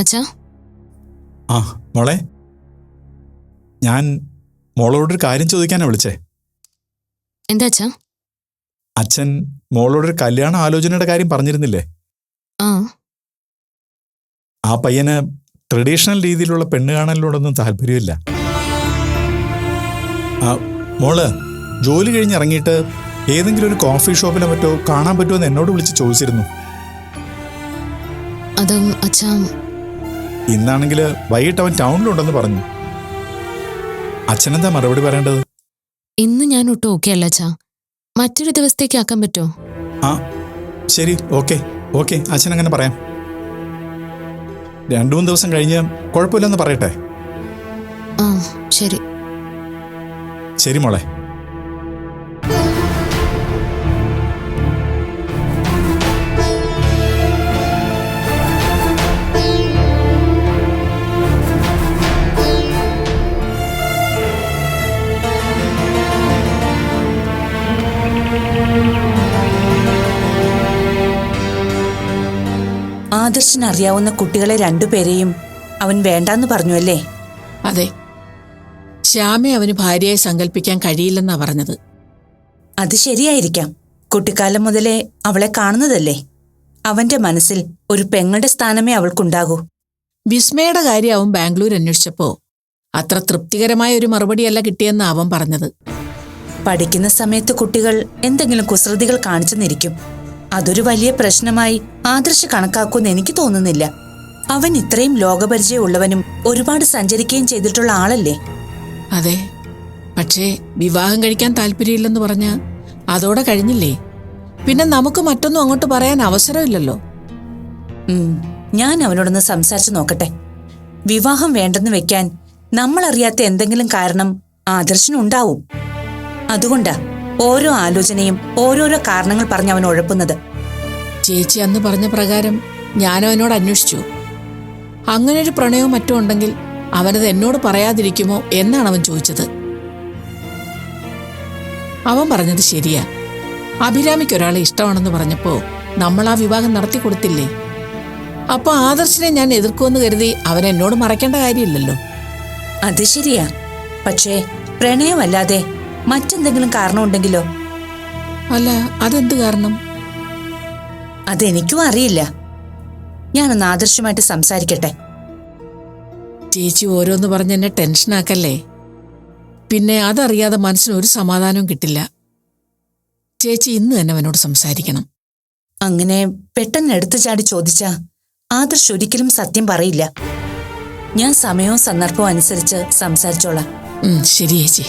അച്ഛാ? ആ മോളെ. ഞാൻ മോളോടൊരു കാര്യം ചോദിക്കാനാ വിളിച്ചേ. എന്താ അച്ഛാ? അച്ഛൻ മോളോടൊരു കല്യാണ ആലോചനയുടെ കാര്യം പറഞ്ഞിരുന്നില്ലേ? ആ. ആ പയ്യന് ട്രഡീഷണൽ രീതിയിലുള്ള പെണ്ണ് കാണലിനോടൊന്നും താല്പര്യമില്ല. മോൾ ജോലി കഴിഞ്ഞ് ഇറങ്ങിയിട്ട് ഏതെങ്കിലും ഒരു കോഫി ഷോപ്പിലോ മറ്റോ കാണാൻ പറ്റുമോ എന്ന് എന്നോട് വിളിച്ച് ചോദിച്ചിരുന്നു. അതും അച്ഛാ ഇന്നാണെങ്കിൽ വൈകിട്ട് അവൻ ടൗണിലുണ്ടെന്ന് പറഞ്ഞു. അച്ഛനെന്താ മറുപടി പറയേണ്ടത്? ഇന്ന് ഞാൻ ഒട്ടും ഓക്കെ അല്ല അച്ഛാ. മറ്റൊരു ദിവസത്തേക്ക് ആക്കാൻ പറ്റുമോ ആ ശരി ഓക്കെ ഓക്കെ അച്ഛൻ അങ്ങനെ പറയാം. രണ്ടു മൂന്ന് ദിവസം കഴിഞ്ഞ് കുഴപ്പമില്ലെന്ന് പറയട്ടെ. ആ ശരി. ശരി മോളെ. ആദർശന് അറിയാവുന്ന കുട്ടികളെ രണ്ടുപേരെയും അവൻ വേണ്ടാന്ന് പറഞ്ഞു അല്ലേ? അതെ. ശ്യാമെ അവന് ഭാര്യയെ സങ്കല്പിക്കാൻ കഴിയില്ലെന്നാ പറഞ്ഞത്. അത് ശരിയായിരിക്കാം. കുട്ടിക്കാലം മുതലേ അവളെ കാണുന്നതല്ലേ? അവന്റെ മനസ്സിൽ ഒരു പെങ്ങളുടെ സ്ഥാനമേ അവൾക്കുണ്ടാകൂ. വിസ്മയുടെ കാര്യം അവൻ ബാംഗ്ലൂർ അന്വേഷിച്ചപ്പോ. അത്ര തൃപ്തികരമായ ഒരു മറുപടിയല്ല കിട്ടിയെന്ന് അവൻ പറഞ്ഞത്. പഠിക്കുന്ന സമയത്ത് കുട്ടികൾ എന്തെങ്കിലും കുസൃതികൾ കാണിച്ചെന്നിരിക്കും അതൊരു വലിയ പ്രശ്നമായി ആദർശ് കണക്കാക്കുമെന്ന് എനിക്ക് തോന്നുന്നില്ല. അവൻ ഇത്രയും ലോകപരിചയമുള്ളവനും ഒരുപാട് സഞ്ചരിക്കുകയും ചെയ്തിട്ടുള്ള ആളല്ലേ? അതെ. പക്ഷേ വിവാഹം കഴിക്കാൻ താല്പര്യമില്ലെന്ന് പറഞ്ഞ അതോടെ കഴിഞ്ഞില്ലേ? പിന്നെ നമുക്ക് മറ്റൊന്നും അങ്ങോട്ട് പറയാൻ അവസരമില്ലല്ലോ. ഞാൻ അവനോടൊന്ന് സംസാരിച്ചു നോക്കട്ടെ. വിവാഹം വേണ്ടെന്ന് വെക്കാൻ നമ്മൾ അറിയാത്ത എന്തെങ്കിലും കാരണം ആദർശനുണ്ടാവും. അതുകൊണ്ടാ ഓരോ ആലോചനയും ഓരോരോ കാരണങ്ങൾ പറഞ്ഞ് അവൻ ഉഴപ്പുന്നത് ചേച്ചി അന്ന് പറഞ്ഞ പ്രകാരം ഞാനും അവനോട് അന്വേഷിച്ചു. അങ്ങനെ ഒരു പ്രണയവും മറ്റോ ഉണ്ടെങ്കിൽ അവനത് എന്നോട് പറയാതിരിക്കുമോ എന്നാണ് അവൻ ചോദിച്ചത്. അവൻ പറഞ്ഞത് ശരിയാ. അഭിരാമിക്ക് ഒരാളെ ഇഷ്ടമാണെന്ന് പറഞ്ഞപ്പോ നമ്മൾ ആ വിവാഹം നടത്തി കൊടുത്തില്ലേ? അപ്പൊ ആദർശിനെ ഞാൻ എതിർക്കുമെന്ന് കരുതി അവൻ എന്നോട് മറയ്ക്കേണ്ട കാര്യമില്ലല്ലോ. അത് ശരിയാ. പക്ഷേ പ്രണയമല്ലാതെ മറ്റെന്തെങ്കിലും കാരണമുണ്ടെങ്കിലോ? അല്ല അതെന്ത് കാരണം? അതെനിക്കും അറിയില്ല. ഞാനൊന്ന് ആദർശമായിട്ട് സംസാരിക്കട്ടെ. ചേച്ചി ഓരോന്ന് പറഞ്ഞ് എന്നെ ടെൻഷനാക്കല്ലേ പിന്നെ അതറിയാതെ മനസ്സിന് ഒരു സമാധാനവും കിട്ടില്ല. ചേച്ചി ഇന്ന് തന്നെ അവനോട് സംസാരിക്കണം. അങ്ങനെ പെട്ടെന്ന് എടുത്തു ചാടി ചോദിച്ചാ ആദർശ് ഒരിക്കലും സത്യം പറയില്ല. ഞാൻ സമയവും സന്ദർഭവും അനുസരിച്ച് സംസാരിച്ചോളാം. ശരി ചേച്ചി.